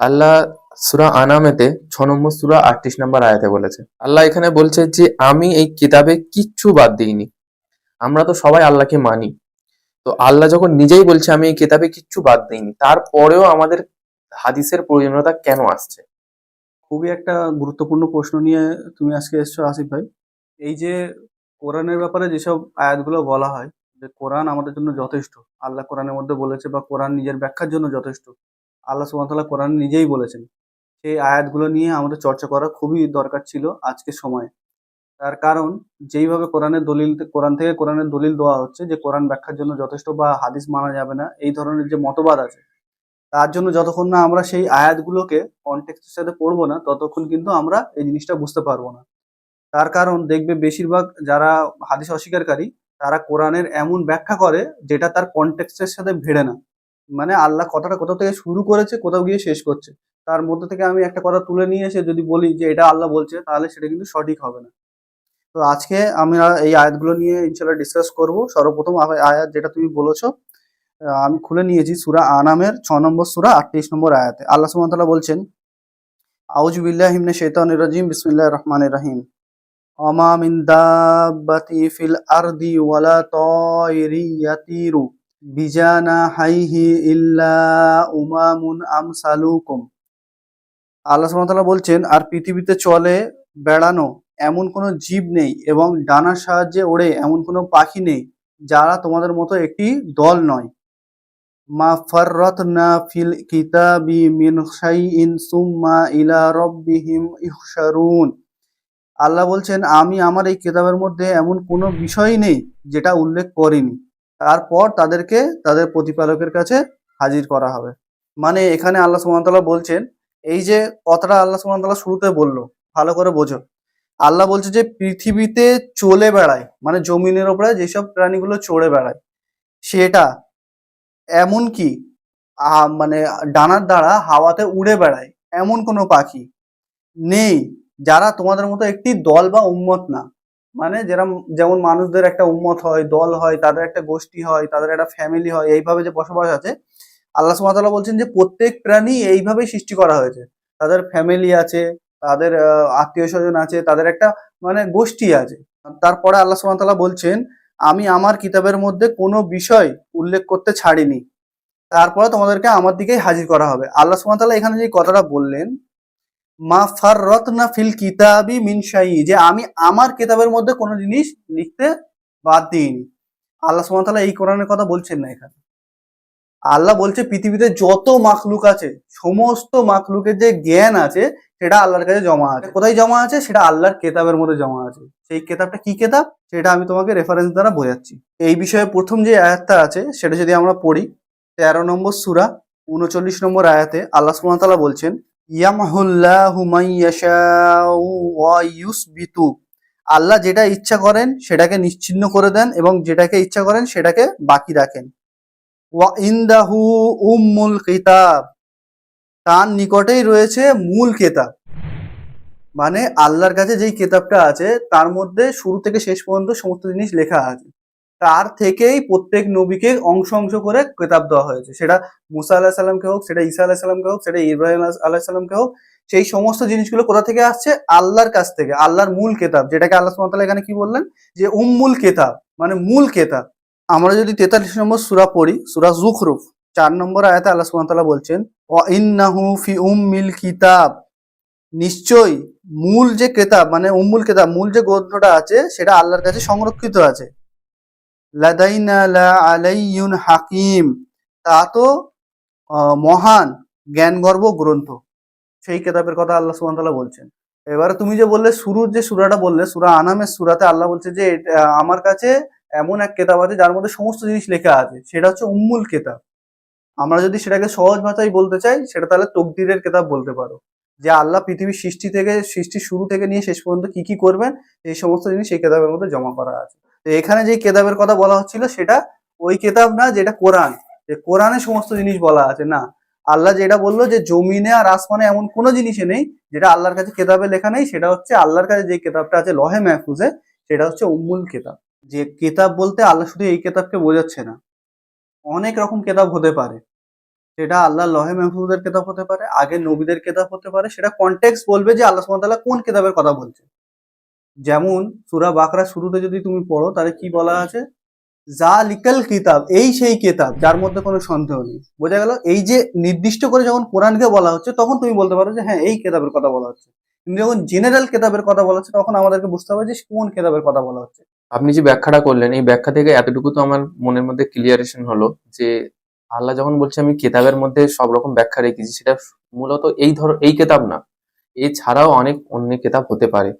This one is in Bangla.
আল্লাহ সুরা আনামেতে ছ নম্বর সুরা আটত্রিশ নম্বর আয়াতে বলেছে। আল্লাহ এখানে বলছে যে আমি এই কিতাবে কিচ্ছু বাদ দিইনি। আমরা তো সবাই আল্লাহকে মানি। তো আল্লাহ যখন নিজেই বলছে আমি এই কিতাবে কিচ্ছু বাদ দিইনি তারপরেও আমাদের হাদিসের প্রয়োজনীয়তা কেন আসছে? খুবই একটা গুরুত্বপূর্ণ প্রশ্ন নিয়ে তুমি আজকে এসছো আসিফ ভাই। এই যে কোরআনের ব্যাপারে যেসব আয়াতগুলো বলা হয় যে কোরআন আমাদের জন্য যথেষ্ট। আল্লাহ কোরআনের মধ্যে বলেছে বা কোরআন নিজের ব্যাখ্যার জন্য যথেষ্ট। আল্লাহ সুবহানাহু কোরআন নিজেই বলেছেন। সেই আয়াতগুলো নিয়ে আমাদের চর্চা করা খুবই দরকার ছিল আজকের সময়ে। তার কারণ, যেইভাবে কোরআনের দলিল কোরআন থেকে কোরআনের দলিল দেওয়া হচ্ছে যে কোরআন ব্যাখ্যার জন্য যথেষ্ট বা হাদিস মানা যাবে না, এই ধরনের যে মতবাদ আছে, তার জন্য যতক্ষণ না আমরা সেই আয়াতগুলোকে কনটেক্সটের সাথে পড়ব না, ততক্ষণ কিন্তু আমরা এই জিনিসটা বুঝতে পারব না। তার কারণ, দেখবে বেশিরভাগ যারা হাদিস অস্বীকারী তারা কোরআনের এমন ব্যাখ্যা করে যেটা তার কনটেক্সটের সাথে ভেড়ে না। মানে আল্লাহ কথাটা কোথাও থেকে শুরু করেছে, কোথাও গিয়ে শেষ করছে। তার মধ্যে থেকে আমি একটা কথা তুলে নিয়ে এসে যদি বলি যে এটা আল্লাহ বলছে, তাহলে সেটা কিন্তু সঠিক হবে না। তো আজকে আমরা এই আয়াতগুলো নিয়ে ইনশাল্লাহ ডিসকাস করব। সর্বপ্রথম আয়াত যেটা তুমি বলেছ আমি খুলে নিয়েছি সুরা আনামের ছ নম্বর, সুরা আটত্রিশ নম্বর আয়াতে। আল্লাহ তাআলা বলছেন আউযুবিল্লাহি মিনাশ শাইতানির রাজিম, বিসমিল্লাহির রহমানির রহিম। মিন দাব্বাতি ফিল আরদি ওয়ালা তায়রি ইয়াতিরু বিজানাহাইহি ইল্লা উমামুন আমসালুকুম আল্লাহ সুবহানাহু বলছেন, আর পৃথিবীতে চলে বেড়ানো এমন কোনো জীব নেই এবং ডানার সাহায্যে ওড়ে এমন কোনো পাখি নেই যারা তোমাদের মতো একটি দল নয়। মা ফাররাতনা ফিল কিতাবি মিন শাইইন সুম্মা ইলা রাব্বিহিম ইহশারুন আল্লাহ বলছেন, আমি আমার এই কেতাবের মধ্যে এমন কোনো বিষয় নেই যেটা উল্লেখ করিনি। তারপর তাদেরকে, তাদের প্রতিপালকের কাছে হাজির করা হবে। মানে এখানে আল্লাহ সুবহানাহু বলছেন, এই যে কথাটা আল্লাহ সুবহানাহু শুরুতে বলল, ভালো করে বোঝো। আল্লাহ বলছে যে, পৃথিবীতে চলে বেড়ায় মানে জমিনের ওপরে যেসব প্রাণীগুলো চড়ে বেড়ায়, সেটা এমন কি মানে ডানার দ্বারা হাওয়াতে উড়ে বেড়ায়, এমন কোনো পাখি নেই। যারা তোমাদের মতো একটি দল বা উম্মত না মানে যেরকম যেমন মানুষদের একটা উম্মত হয়, দল হয়, তাদের একটা গোষ্ঠী হয়, তাদের একটা ফ্যামিলি হয়, এইভাবে যে বসবাস আছে, আল্লাহ তাআলা বলছেন যে প্রত্যেক প্রাণী এইভাবেই সৃষ্টি করা হয়েছে। তাদের ফ্যামিলি আছে, তাদের আত্মীয় স্বজন আছে, তাদের একটা মানে গোষ্ঠী আছে। তারপরে আল্লাহ তাআলা বলছেন, আমি আমার কিতাবের মধ্যে কোনো বিষয় উল্লেখ করতে ছাড়িনি। তারপরে তোমাদেরকে আমার দিকেই হাজির করা হবে। আল্লাহ তাআলা এখানে যে কথাটা বললেন মা ফাররাতনা ফিল কিতাবি মিন শাই যে আমি আমার কিতাবের মধ্যে কোনো জিনিস লিখতে বাদ দিইনি আল্লাহ ওয়া এই কোরআনের কথা বলছেন না এখানে। আল্লাহ বলছে, পৃথিবীতে যত মাখলুক আছে, সমস্ত মাখলুকের যে জ্ঞান আছে, সেটা আল্লাহর কাছে জমা আছে। কোথায় জমা আছে? সেটা আল্লাহর কেতাবের মধ্যে জমা আছে। সেই কেতাবটা কি কেতাব? সেটা আমি তোমাকে রেফারেন্স দ্বারা বোঝাচ্ছি। এই বিষয়ে প্রথম যে আয়াতটা আছে, সেটা যদি আমরা পড়ি, তেরো নম্বর সুরা, উনচল্লিশ নম্বর আয়াতে আল্লাহ ওয়া বলছেন আল্লাহ যেটা ইচ্ছা করেন, সেটাকে নিশ্চিহ্ন করে দেন এবং যেটাকে ইচ্ছা করেন, সেটাকে বাকি রাখেন। ওয়া উম্মুল কিতাব। তার নিকটেই রয়েছে মূল কেতাব। মানে আল্লাহর কাছে যেই কেতাবটা আছে, তার মধ্যে শুরু থেকে শেষ পর্যন্ত সমস্ত জিনিস লেখা আছে। তার থেকেই প্রত্যেক নবীকে অংশ অংশ করে কেতাব দেওয়া হয়েছে। সেটা মুসা আল্লাহ সাল্লামকে হোক, সেটা ঈসা আল্লাহ সাল্লামকে হোক, সেটা ইব্রাহিম আল্লাহ সাল্লামকে হোক, সেই সমস্ত জিনিসগুলো কোথা থেকে আসছে? আল্লাহর কাছ থেকে, আল্লাহর মূল কেতাব। যেটাকে আল্লাহ তাআলা এখানে কি বললেন? যে উম্মুল কেতাব মানে মূল কেতাব। আমরা যদি তেতাল্লিশ নম্বর সুরা পড়ি, সুরা জুখরুফ, চার নম্বর আয়াতে আল্লাহ তাআলা বলছেন ইন্নাহু ফি উম্মিল কিতাব। নিশ্চয়ই মূল যে কেতাব মানে উম্মুল কেতাব, মূল যে গ্রন্থটা আছে, সেটা আল্লাহর কাছে সংরক্ষিত আছে। লাদাইনা লা আলাইয়ুন হাকিম। তা তো মহান জ্ঞানগর্ভ গ্রন্থ। সেই কেতাবের কথা আল্লাহ তাআলা বলছেন। এবারে তুমি যে বললে, শুরুর যে সুরাটা বললে, সুরা আনামের সুরাতে আল্লাহ বলছে যে আমার কাছে এমন এক কেতাব আছে, যার মধ্যে সমস্ত জিনিস লেখা আছে। সেটা হচ্ছে উম্মুল কেতাব। আমরা যদি সেটাকে সহজ ভাষায় বলতে চাই, সেটা তাহলে তকদিরের কেতাব বলতে পারো। যে আল্লাহ পৃথিবীর সৃষ্টি থেকে, সৃষ্টির শুরু থেকে নিয়ে শেষ পর্যন্ত কি কি করবেন, এই সমস্ত জিনিস এই কেতাবের মধ্যে জমা করা আছে। তো এখানে যে কেতাবের কথা বলা হচ্ছিল সেটা ওই কেতাব না, যেটা কোরআন। যে কোরআনে সমস্ত জিনিস বলা আছে, না। আল্লাহ যেটা বলল যে জমিনে আর আসমানে এমন কোনো জিনিসে নেই যেটা আল্লাহর কাছে কেতাবে লেখা নেই, সেটা হচ্ছে আল্লাহর কাছে যে কেতাবটা আছে লহে মাহফুজে, সেটা হচ্ছে উম্মুল কেতাব। যে কেতাব বলতে আল্লাহ শুধু এই কেতাবকে বোঝাচ্ছে না। অনেক রকম কেতাব হতে পারে। সেটা আল্লাহ লহে মেহফুজের কেতাব হতে পারে, আগে নবীদের কেতাব হতে পারে, সেটা কন্টেক্স বলবে যে আল্লাহ তাআলা কোন কেতাবের কথা বলছে। যেমন সুরা বাকরা শুরুতে যদি তুমি পড়ো, তাহলে কি বলা আছে? জালিকাল কিতাব, এই সেই কিতাব, যার মধ্যে কোনো সন্দেহ নেই। বোঝা গেল? এই যে নির্দিষ্ট করে যখন কোরআনকে বলা হচ্ছে, তখন তুমি বলতে পারো যে হ্যাঁ এই কেতাবের কথা বলা হচ্ছে। যখন জেনারেল কেতাবের কথা বলা হচ্ছে, তখন আমাদেরকে বুঝতে হবে যে, কোন কেতাবের কথা বলা হচ্ছে। আপনি যে ব্যাখ্যাটা করলেন, এই ব্যাখ্যা থেকে এতটুকু তো আমার মনের মধ্যে ক্লিয়ারেশন হলো যে, আল্লাহ যখন বলছে, আমি কেতাবের মধ্যে সব রকম ব্যাখ্যা রেখেছি সেটা মূলত এই ধর, এই কেতাব না। এছাড়াও অনেক অন্য কেতাব হতে পারে।